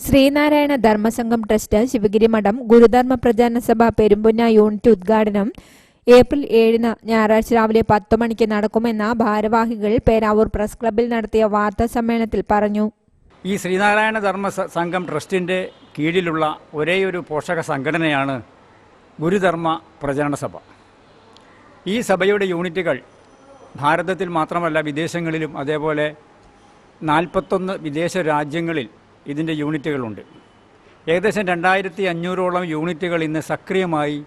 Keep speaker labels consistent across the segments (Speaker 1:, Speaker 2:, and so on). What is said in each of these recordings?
Speaker 1: Sreenarayana Dharmasangham trust Sivagiri മഠം ഗുരുധർമ്മ പ്രചാരണ സഭ പെരുമ്പുന്ന യൂണിറ്റ് ഉദ്ഘാടനം. ഏപ്രിൽ ഏഴിന് ഞായറാഴ്ച രാവിലെ പത്ത് മണിക്ക് നടക്കുമെന്ന് ഭാരവാഹികൾ പേരാവൂർ പ്രസ് ക്ലബ്ബിൽ നടത്തിയ വാർത്താ സമ്മേളനത്തിൽ പറഞ്ഞു.
Speaker 2: ഈ ശ്രീനാരായണ ധർമ്മ സംഘം ട്രസ്റ്റിന്റെ കീഴിലുള്ള ഒരേയൊരു പോഷക സംഘടനയാണ് ഗുരുധർമ്മ പ്രചരണ സഭ. ഈ സഭയുടെ യൂണിറ്റുകൾ ഭാരതത്തിൽ മാത്രമല്ല വിദേശങ്ങളിലും അതേപോലെ നാൽപ്പത്തൊന്ന് വിദേശ രാജ്യങ്ങളിൽ ഇതിന്റെ യൂണിറ്റുകളുണ്ട്. ഏകദേശം രണ്ടായിരത്തി അഞ്ഞൂറോളം യൂണിറ്റുകൾ ഇന്ന് സക്രിയമായി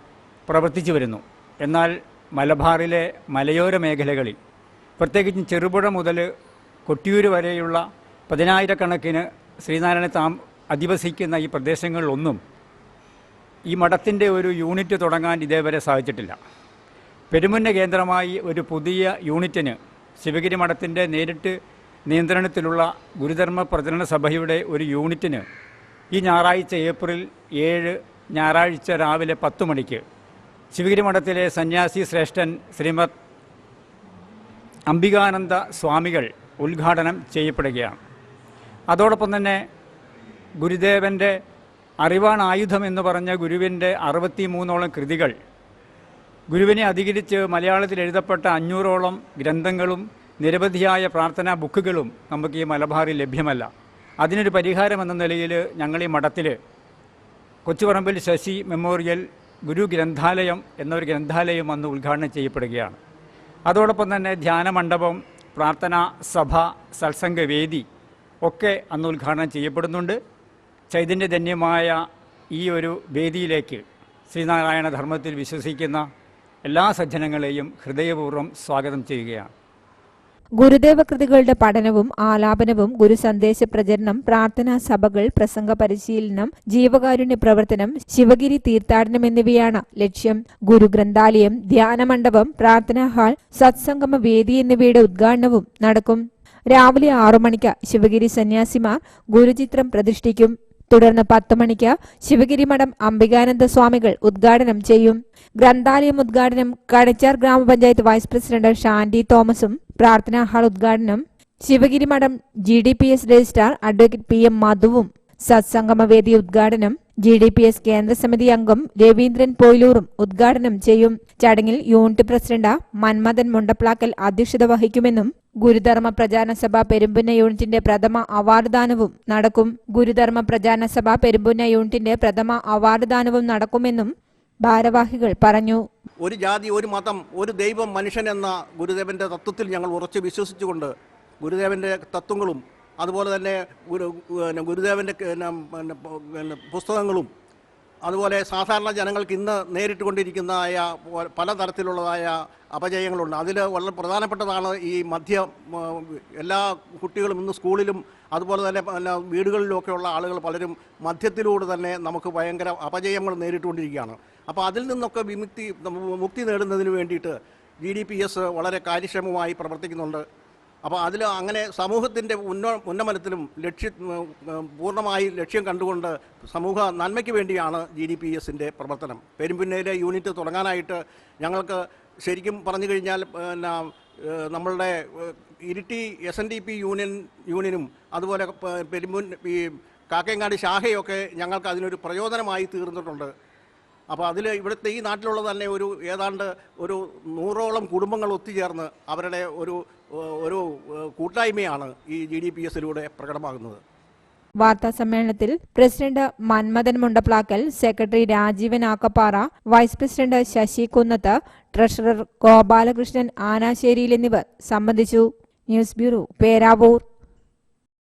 Speaker 2: പ്രവർത്തിച്ചു വരുന്നു. എന്നാൽ മലബാറിലെ മലയോര മേഖലകളിൽ പ്രത്യേകിച്ചും ചെറുപുഴ മുതൽ കൊട്ടിയൂര് വരെയുള്ള പതിനായിരക്കണക്കിന് ശ്രീനാരായണ താം അധിവസിക്കുന്ന ഈ പ്രദേശങ്ങളിലൊന്നും ഈ മഠത്തിന്റെ ഒരു യൂണിറ്റ് തുടങ്ങാൻ ഇതേവരെ സാധിച്ചിട്ടില്ല. പെരുമുന്ന കേന്ദ്രമായി ഒരു പുതിയ യൂണിറ്റിന് ശിവഗിരി മഠത്തിന്റെ നേരിട്ട് നിയന്ത്രണത്തിലുള്ള ഗുരുധർമ്മ പ്രചരണ സഭയുടെ ഒരു യൂണിറ്റിന് ഈ ഞായറാഴ്ച ഏപ്രിൽ ഏഴ് ഞായറാഴ്ച രാവിലെ പത്ത് മണിക്ക് ശിവഗിരി മഠത്തിലെ സന്യാസി ശ്രേഷ്ഠൻ ശ്രീമദ് അംബികാനന്ദ സ്വാമികൾ ഉദ്ഘാടനം ചെയ്യപ്പെടുകയാണ്. അതോടൊപ്പം തന്നെ ഗുരുദേവന്റെ അറിവാണ് ആയുധം എന്ന് പറഞ്ഞ ഗുരുവിന്റെ അറുപത്തി മൂന്നോളം കൃതികൾ ഗുരുവിനെ അധികരിച്ച് മലയാളത്തിൽ എഴുതപ്പെട്ട അഞ്ഞൂറോളം ഗ്രന്ഥങ്ങളും നിരവധിയായ പ്രാർത്ഥനാ ബുക്കുകളും നമുക്ക് ഈ മലബാറിൽ ലഭ്യമല്ല. അതിനൊരു പരിഹാരം എന്ന നിലയിൽ ഞങ്ങൾ ഈ മഠത്തിൽ കൊച്ചുപറമ്പിൽ ശശി മെമ്മോറിയൽ ഗുരു ഗ്രന്ഥാലയം എന്നൊരു ഗ്രന്ഥാലയം അന്ന് ഉദ്ഘാടനം ചെയ്യപ്പെടുകയാണ്. അതോടൊപ്പം തന്നെ ധ്യാന മണ്ഡപം പ്രാർത്ഥനാ സഭ സത്സംഗവേദി ഒക്കെ അന്ന് ഉദ്ഘാടനം ചെയ്യപ്പെടുന്നുണ്ട്. ചൈതന്യധന്യമായ ഈ ഒരു വേദിയിലേക്ക് ശ്രീനാരായണ ധർമ്മത്തിൽ വിശ്വസിക്കുന്ന എല്ലാ സജ്ജനങ്ങളെയും ഹൃദയപൂർവം സ്വാഗതം ചെയ്യുകയാണ്.
Speaker 1: ഗുരുദേവ കൃതികളുടെ പഠനവും ആലാപനവും ഗുരുസന്ദേശ പ്രചരണം പ്രാർത്ഥനാ സഭകൾ പ്രസംഗ പരിശീലനം ജീവകാരുണ്യ പ്രവർത്തനം ശിവഗിരി തീർത്ഥാടനം എന്നിവയാണ് ലക്ഷ്യം. ഗുരുഗ്രന്ഥാലയം ധ്യാനമണ്ഡപം പ്രാർത്ഥനാ ഹാൾ സത്സംഗമ വേദി എന്നിവയുടെ ഉദ്ഘാടനവും നടക്കും. രാവിലെ ആറു മണിക്ക് ശിവഗിരി സന്യാസിമാർ ഗുരുചിത്രം പ്രതിഷ്ഠിക്കും. തുടർന്ന് പത്ത് മണിക്ക് ശിവഗിരി മഠം അംബികാനന്ദ സ്വാമികൾ ഉദ്ഘാടനം ചെയ്യും. ഗ്രന്ഥാലയം ഉദ്ഘാടനം കണിച്ചാർ ഗ്രാമപഞ്ചായത്ത് വൈസ് പ്രസിഡന്റ് ഷാൻഡി തോമസും പ്രാർത്ഥനാ ഹാൾ ഉദ്ഘാടനം ശിവഗിരി മഠം G D P S registrar advocate P M മധുവും സത്സംഗമവേദി ഉദ്ഘാടനം ജി ഡി പി എസ് കേന്ദ്രസമിതി അംഗം രവീന്ദ്രൻ പോയിലൂറും ഉദ്ഘാടനം ചെയ്യും. ചടങ്ങിൽ യൂണിറ്റ് പ്രസിഡന്റ് മന്മഥൻ മുണ്ടപ്ലാക്കൽ അധ്യക്ഷത വഹിക്കുമെന്നും ഗുരുധർമ്മ പ്രചാരണ സഭ പെരുമ്പുന്ന യൂണിറ്റിന്റെ പ്രഥമ അവാർഡ് ദാനവും നടക്കും. ഗുരുധർമ്മ പ്രചാരണ സഭ പെരുമ്പുന്ന യൂണിറ്റിന്റെ പ്രഥമ അവാർഡ് ദാനവും നടക്കുമെന്നും ഭാരവാഹികൾ പറഞ്ഞു.
Speaker 3: ഒരു ജാതി ഒരു മതം ഒരു ദൈവം മനുഷ്യൻ എന്ന ഗുരുദേവന്റെ തത്വത്തിൽ ഞങ്ങൾ ഉറച്ചു വിശ്വസിച്ചുകൊണ്ട് ഗുരുദേവന്റെ തത്വങ്ങളും അതുപോലെ തന്നെ ഗുരു പിന്നെ ഗുരുദേവന്റെ പിന്നെ പുസ്തകങ്ങളും അതുപോലെ സാധാരണ ജനങ്ങൾക്ക് ഇന്ന് നേരിട്ട് കൊണ്ടിരിക്കുന്നതായ പലതരത്തിലുള്ളതായ അപജയങ്ങളുണ്ട് അതിൽ വളരെ പ്രധാനപ്പെട്ടതാണ് ഈ മധ്യ എല്ലാ കുട്ടികളും ഇന്ന് സ്കൂളിലും അതുപോലെ തന്നെ പിന്നെ വീടുകളിലുമൊക്കെയുള്ള ആളുകൾ പലരും മധ്യത്തിലൂടെ തന്നെ നമുക്ക് ഭയങ്കര അപജയങ്ങൾ നേരിട്ടുകൊണ്ടിരിക്കുകയാണ്. അപ്പോൾ അതിൽ നിന്നൊക്കെ വിമുക്തി മുക്തി നേടുന്നതിന് വേണ്ടിയിട്ട് ജി ഡി പി എസ് വളരെ കാര്യക്ഷമമായി പ്രവർത്തിക്കുന്നുണ്ട്. അപ്പോൾ അതിൽ അങ്ങനെ സമൂഹത്തിന്റെ ഉന്ന ഉന്നമനത്തിലും ലക്ഷ്യ പൂർണമായി ലക്ഷ്യം കണ്ടുകൊണ്ട് സമൂഹ നന്മയ്ക്ക് വേണ്ടിയാണ് ജി ഡി പി എസിന്റെ പ്രവർത്തനം. പെരുമ്പിന്നയിലെ യൂണിറ്റ് തുടങ്ങാനായിട്ട് ഞങ്ങൾക്ക് ശരിക്കും പറഞ്ഞു കഴിഞ്ഞാൽ പിന്നെ നമ്മളുടെ Iritty S N D P union യൂണിയനും അതുപോലെ പെരുമ്പു ഈ കാക്കയങ്ങാടി ശാഖയൊക്കെ ഞങ്ങൾക്ക് അതിനൊരു പ്രയോജനമായി തീർന്നിട്ടുണ്ട്. അപ്പോൾ അതിൽ ഇവിടുത്തെ ഈ നാട്ടിലുള്ള തന്നെ ഒരു ഏതാണ്ട് ഒരു നൂറോളം കുടുംബങ്ങൾ ഒത്തുചേർന്ന് അവരുടെ ഒരു ഒരു കൂട്ടായ്മയാണ് ഈ ജി ഡി പി എസിലൂടെ പ്രകടമാകുന്നത്.
Speaker 1: വാർത്താ സമ്മേളനത്തിൽ president Manmadhan Mundaplakkal secretary Rajeevan Akkappara vice president Sasi Kunnath treasurer Gopalakrishnan ആനാശ്ശേരിയിൽ എന്നിവർ സംബന്ധിച്ചു. News bureau Peravoor.